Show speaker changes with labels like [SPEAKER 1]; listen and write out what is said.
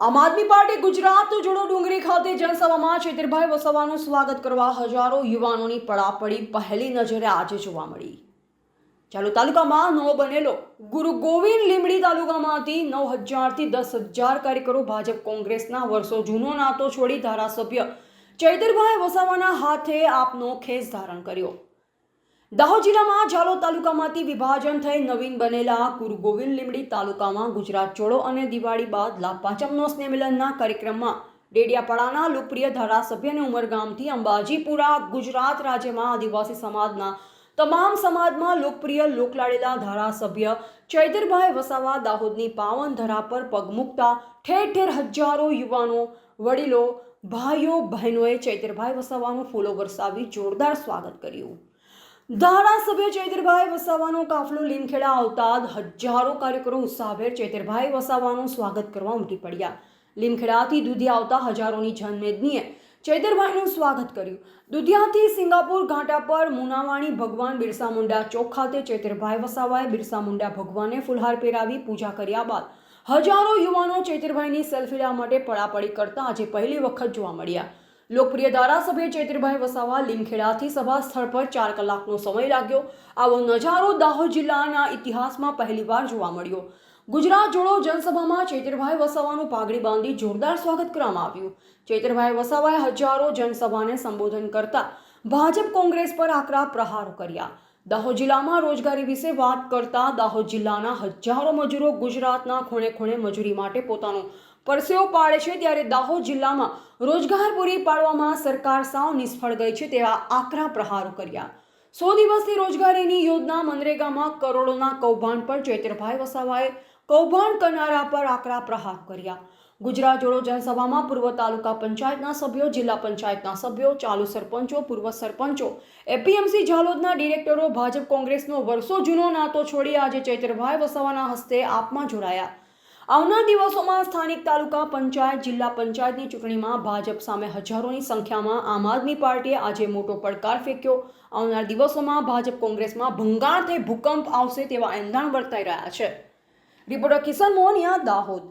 [SPEAKER 1] આમ આદમી પાર્ટી ગુજરાત જોડો ડુંગરી ખાતે જનસભામાં છેતરભાઈ વસાવાનું સ્વાગત કરવા હજારો યુવાનોની પડાપડી પહેલી નજરે આજે જોવા મળી. ચાલુ તાલુકામાં નવો બનેલો ગુરુ ગોવિંદ લીમડી તાલુકામાંથી નવ હજારથી દસ હજાર કાર્યકરો ભાજપ કોંગ્રેસના વર્ષો જૂનો નાતો છોડી ધારાસભ્ય ચૈતરભાઈ વસાવાના હાથે આપનો ખેસ ધારણ કર્યો. દાહોદ જિલ્લામાં ઝાલોદ તાલુકામાંથી વિભાજન થઈ નવીન બનેલા ગુરુ ગોવિંદ લીમડી તાલુકામાં ગુજરાત ચોળો અને દિવાળી બાદ લાભ પાંચમનો સ્નેહમિલનના કાર્યક્રમમાં ડેડિયાપાડાના લોકપ્રિય ધારાસભ્ય અને ઉમરગામથી અંબાજીપુરા ગુજરાત રાજ્યમાં આદિવાસી સમાજના તમામ સમાજમાં લોકપ્રિય લોકલાડેલા ધારાસભ્ય ચૈતરભાઈ વસાવા દાહોદની પાવન ધરા પર પગ મૂકતા ઠેર ઠેર હજારો યુવાનો, વડીલો, ભાઈઓ, બહેનોએ ચૈતરભાઈ વસાવાનું ફૂલો વરસાવી જોરદાર સ્વાગત કર્યું. ધારાસભ્ય ચૈતરભાઈ વસાવાનો કાફલો લીમખેડા આવતા હજારો કાર્યકરો ઉત્સાહભેર ચૈતરભાઈ વસાવાનું સ્વાગત કરવા ઉમટી પડ્યા. લીમખેડાથી દુધિયા આવતા હજારોની જનમેદનીએ ચૈતરભાઈનું સ્વાગત કર્યું. દુધિયાથી સિંગાપુર ઘાટા પર મુનાવાણી ભગવાન બિરસા મુંડા ચોક ખાતે ચૈતરભાઈ વસાવાએ બિરસા મુંડા ભગવાનને ફુલહાર પહેરાવી પૂજા કર્યા બાદ હજારો યુવાનો ચૈતરભાઈની સેલ્ફી લેવા માટે પડાપડી કરતા આજે પહેલી વખત જોવા મળ્યા. લોકપ્રિય ધારાસભ્ય ચૈત્રભાઈ વસાવા લીમખેડાથી સભા સ્થળ પર ચાર કલાકનો સમય લાગ્યો. આવો નજારો દાહોદ જિલ્લાના ઇતિહાસમાં પહેલીવાર જોવા મળ્યો. ગુજરાત જોડો જનસભામાં ચૈત્રભાઈ વસાવાનું પાઘડી બાંધી જોરદાર સ્વાગત કરવામાં આવ્યું. ચૈતરભાઈ વસાવાએ હજારો જનસભાને સંબોધન કરતા ભાજપ કોંગ્રેસ પર આકરા પ્રહારો કર્યા. દાહોદ જિલ્લામાં રોજગારી વિશે વાત કરતા દાહોદ જિલ્લાના હજારો મજૂરો ગુજરાતના ખૂણે ખૂણે મજૂરી માટે પોતાનો પરસેવો પાડે છે ત્યારે દાહોદ જિલ્લામાં રોજગાર પૂરી પાડવામાં સરકાર સાવ નિષ્ફળ ગઈ છે તેવા આકરા પ્રહારો કર્યા. સો દિવસની રોજગારીની યોજના મનરેગામાં કરોડોના કૌભાંડ પર ચૈત્રભાઈ વસાવાએ કૌભાંડ કરનારા પર આકરા પ્રહાર કર્યા. ગુજરાત જોડો જનસભામાં પૂર્વ તાલુકા પંચાયતના સભ્યો, જિલ્લા પંચાયતના સભ્યો, ચાલુ સરપંચો, પૂર્વ સરપંચો, એપીએમસી ઝાલોદના ડિરેક્ટરો, ભાજપ કોંગ્રેસનો વર્ષો જૂનો નાતો છોડી આજે ચૈત્રભાઈ વસાવાના હસ્તે આપમાં જોડાયા. આવનાર દિવસોમાં સ્થાનિક તાલુકા પંચાયત, જિલ્લા પંચાયતની ચૂંટણીમાં ભાજપ સામે હજારોની સંખ્યામાં આમ આદમી પાર્ટીએ આજે મોટો પડકાર ફેંક્યો. આવનાર દિવસોમાં ભાજપ કોંગ્રેસમાં ભંગાણ થઈ ભૂકંપ આવશે તેવા એંધાણ વર્તાઈ રહ્યા છે. રિપોર્ટર કિશન મોહનિયા દાહોદ.